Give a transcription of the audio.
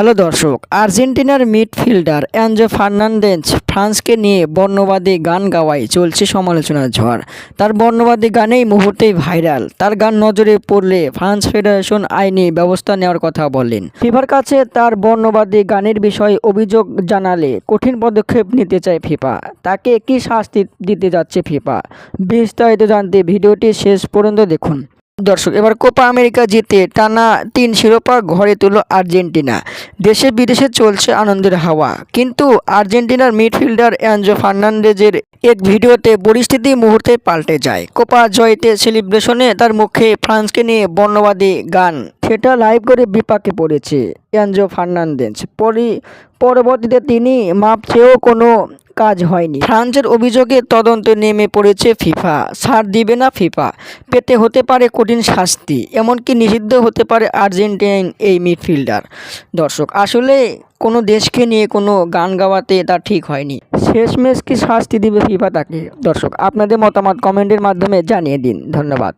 Hello দর্শক। আর্জেন্টিনার midfielder Enzo Fernandez ফ্রান্সকে নিয়ে বর্ণবাদী গান গাওয়ায় চলছে সমালোচনার ঝড়। তার বর্ণবাদী গানেই মুহূর্তেই ভাইরাল। তার গান নজরে পড়লে ফ্রান্স ফেডারেশন আইনি ব্যবস্থা নেওয়ার কথা বলেন। ফিফার কাছে তার বর্ণবাদী গানের বিষয়ে অভিযোগ জানালে কঠিন পদক্ষেপ নিতে চায় ফিফা। তাকে কি শাস্তি দিতে যাচ্ছে ফিফা? বিস্তারিত জানতে ভিডিওটি শেষ পর্যন্ত দেখুন। দর্শক, এবার কোপা আমেরিকা জিতে টানা তিন শিরোপা ঘরে তুল আর্জেন্টিনা। দেশে বিদেশে চলছে আনন্দের হাওয়া। কিন্তু আর্জেন্টিনার মিডফিল্ডার অ্যাঞ্জো ফার্নান্ডেজের এক ভিডিওতে পরিস্থিতি মুহূর্তে পাল্টে যায়। কোপা জয়তে সেলিব্রেশনে তার মুখে ফ্রান্সকে নিয়ে বর্ণবাদী গান। সেটা লাইভ করে বিপাকে পড়েছে অ্যাঞ্জো ফার্নান্দেজ। পরি, পরবর্তীতে তিনি মাপ চেয়েও কোনো কাজ হয়নি। ফ্রান্সের অভিযোগে তদন্তে নেমে পড়েছে ফিফা। ছাড় দিবে না ফিফা। পেতে হতে পারে কঠিন শাস্তি, এমনকি নিষিদ্ধ হতে পারে আর্জেন্টিন এই মিডফিল্ডার। দর্শক, আসলে কোনো দেশকে নিয়ে কোনো গান গাওয়াতে তা ঠিক হয়নি। শেষমেশ কি শাস্তি দিবে ফিফা তাকে? দর্শক, আপনাদের মতামত কমেন্টের মাধ্যমে জানিয়ে দিন। ধন্যবাদ।